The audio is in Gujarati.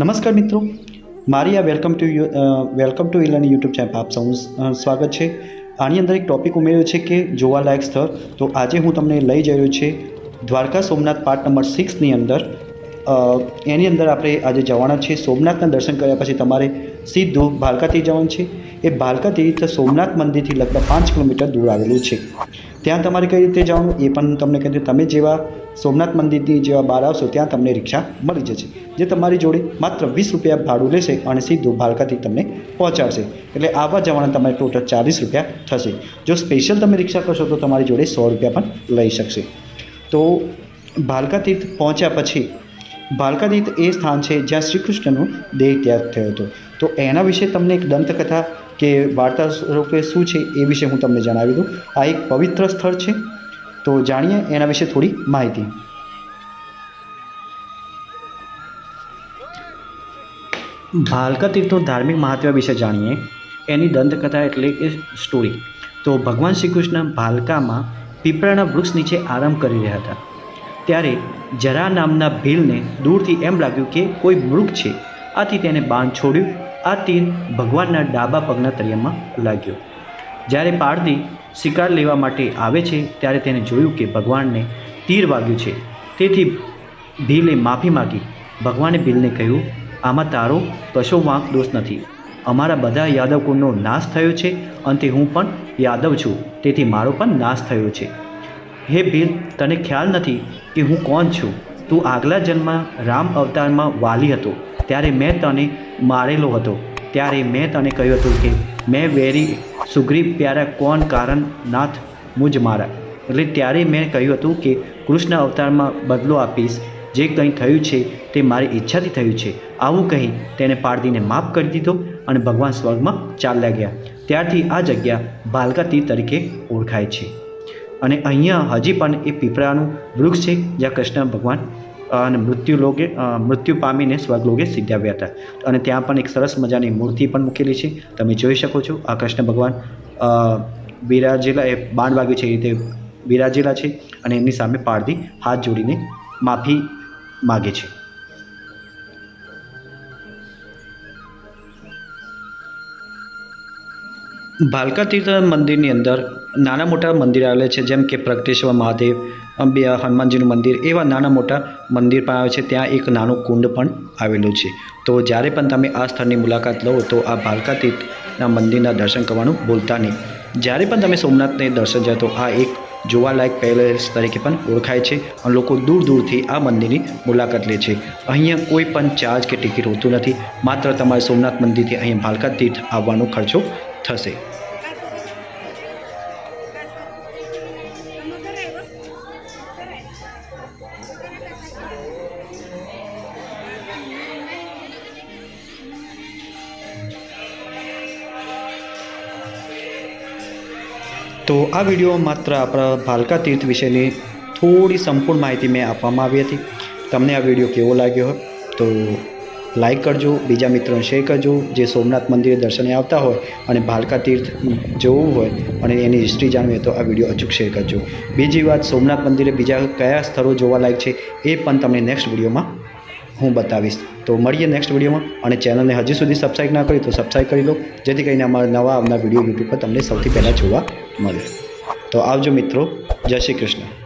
નમસ્કાર મિત્રો. મારી આ welcome to welcome to e learning YouTube channel આપ સૌનું સ્વાગત છે. આની અંદર એક ટોપિક ઉમેર્યો છે કે જોવાલાયક સ્થળ. તો આજે હું તમને લઈ રહ્યો છે દ્વારકા સોમનાથ પાર્ટ નંબર સિક્સની અંદર એની અંદર આપણે આજે જવાના છીએ. સોમનાથના દર્શન કર્યા પછી તમારે સીધું ભાલકાથી જવાનું છે. એ ભાલકા તીર્થ સોમનાથ મંદિરથી લગભગ પાંચ કિલોમીટર દૂર આવેલું છે. ત્યાં તમારે કઈ રીતે જવાનું? એ પણ તમને કહી તમે જેવા સોમનાથ મંદિરની જેવા બહાર આવશો, ત્યાં તમને રિક્ષા મળી જશે. જે તમારી જોડે માત્ર વીસ રૂપિયા ભાડું લેશે અને સીધું ભાલકાથી તમને પહોંચાડશે. એટલે આવવા જવાના તમારે ટોટલ ચાલીસ રૂપિયા થશે. જો સ્પેશિયલ તમે રિક્ષા કરશો તો તમારી જોડે સો રૂપિયા પણ લઈ શકશે. તો ભાલકા તીર્થ પહોંચ્યા પછી ભાલકા તીર્થ એ સ્થાન છે જ્યાં શ્રી કૃષ્ણનો દેહ ત્યાગ થયો હતો. તો એના વિશે તમને એક દંતકથા કે વાર્તા સ્વરૂપે શું છે એ વિશે હું તમને જણાવી દઉં. આ એક પવિત્ર સ્થળ છે. તો જાણીએ એના વિશે થોડી માહિતી. ભાલકા તીર્થનું ધાર્મિક મહત્વ વિશે જાણીએ, એની દંતકથા એટલે કે સ્ટોરી તો ભગવાન શ્રી કૃષ્ણ ભાલકામાં પીપળાના વૃક્ષ નીચે આરામ કરી રહ્યા હતા. ત્યારે જરા નામના ભીલને દૂરથી એમ લાગ્યું કે કોઈ મૃગ છે. આથી તેને બાણ છોડ્યું. આ તીર ભગવાનના ડાબા પગના તળિયામાં લાગ્યો. જ્યારે પારદી શિકાર લેવા માટે આવે છે, ત્યારે તેને જોયું કે ભગવાનને તીર વાગ્યું છે. તેથી ભીલે માફી માગી. ભગવાને ભીલને કહ્યું, આમાં તારો કશો વાંક દોષ નથી. અમારા બધા યાદવ કુળનો નાશ થયો છે, અંતે હું પણ યાદવ છું. તેથી મારો પણ નાશ થયો છે. હે ભીલ, તને ખ્યાલ નથી કે હું કોણ છું? તું આગલા જન્મમાં રામ અવતારમાં વાલી હતો, ત્યારે મેં તને મારેલો હતો. ત્યારે મેં તને કહ્યું હતું કે, મેં વેરી સુગ્રીવ પ્યારા કોણ કારણ નાથ મુજ મારા? એટલે ત્યારે મેં કહ્યું હતું કે, કૃષ્ણ અવતારમાં બદલો આપીશ. જે કંઈ થયું છે તે મારી ઈચ્છાથી થયું છે. આવું કહી તેને પારધીને માફ કરી દીધો અને ભગવાન સ્વર્ગમાં ચાલ્યા ગયા. ત્યારથી આ જગ્યા ભાલકા તીર્થ તરીકે ઓળખાય છે. અને અહીંયા હજી પણ એ પીપળાનું વૃક્ષ છે, જ્યાં કૃષ્ણ ભગવાન અને મૃત્યુ લોગે મૃત્યુ પામીને સ્વર્ગલોગે સિદ્ધાવ્યા હતા. અને ત્યાં પણ એક સરસ મજાની મૂર્તિ પણ મૂકેલી છે. તમે જોઈ શકો છો, આ કૃષ્ણ ભગવાન બિરાજેલા, એ બાણ વાગ્યું છે એ રીતે બિરાજેલા છે અને એમની સામે પારધી હાથ જોડીને માફી માગે છે. ભાલકા તીર્થ મંદિરની અંદર નાના મોટા મંદિર આવેલા છે, જેમ કે પ્રગટેશ્વર મહાદેવ, અંબે હનુમાનજીનું મંદિર, એવા નાના મોટા મંદિર પણ આવે છે, ત્યાં એક નાનું કુંડ પણ આવેલું છે. તો જ્યારે પણ તમે આ સ્થળની મુલાકાત લો, તો આ ભાલકા તીર્થના મંદિરના દર્શન કરવાનું ભૂલતા નહીં. જ્યારે પણ તમે સોમનાથને દર્શન જાય, તો આ એક જોવાલાયક પેલેસ તરીકે પણ ઓળખાય છે અને લોકો દૂર દૂરથી આ મંદિરની મુલાકાત લે છે. અહીંયા કોઈ પણ ચાર્જ કે ટિકિટ હોતું નથી. માત્ર તમારે સોમનાથ મંદિરથી અહીંયા ભાલકા તીર્થ આવવાનો ખર્ચો થશે તો આ વીડિયો માત્ર આપણા ભાલકા તીર્થ વિશેની થોડી સંપૂર્ણ માહિતી મેં આપવામાં આવી હતી તમને આ વીડિયો કેવો લાગ્યો હોય તો લાઈક કરજો, બીજા મિત્રોને શેર કરજો. જે સોમનાથ મંદિરે દર્શને આવતા હોય અને ભાલકા તીર્થ જોવું હોય અને એની હિસ્ટ્રી જાણવી તો આ વીડિયો અચૂક શેર કરજો. બીજી વાત, સોમનાથ મંદિરે બીજા કયા સ્થળો જોવાલાયક છે એ પણ તમને નેક્સ્ટ વિડીયોમાં હું બતાવીશ. તો મળીએ નેક્સ્ટ વિડીયોમાં અને ચેનલને હજી સુધી સબસ્ક્રાઈબ ના કરી તો સબસ્ક્રાઈબ કરી લો. જેથી કરીને અમારા નવા આવનાર વીડિયો યુટ્યુબ પર તમને સૌથી પહેલાં જોવા મળે. તો આવજો મિત્રો, જય શ્રી કૃષ્ણ.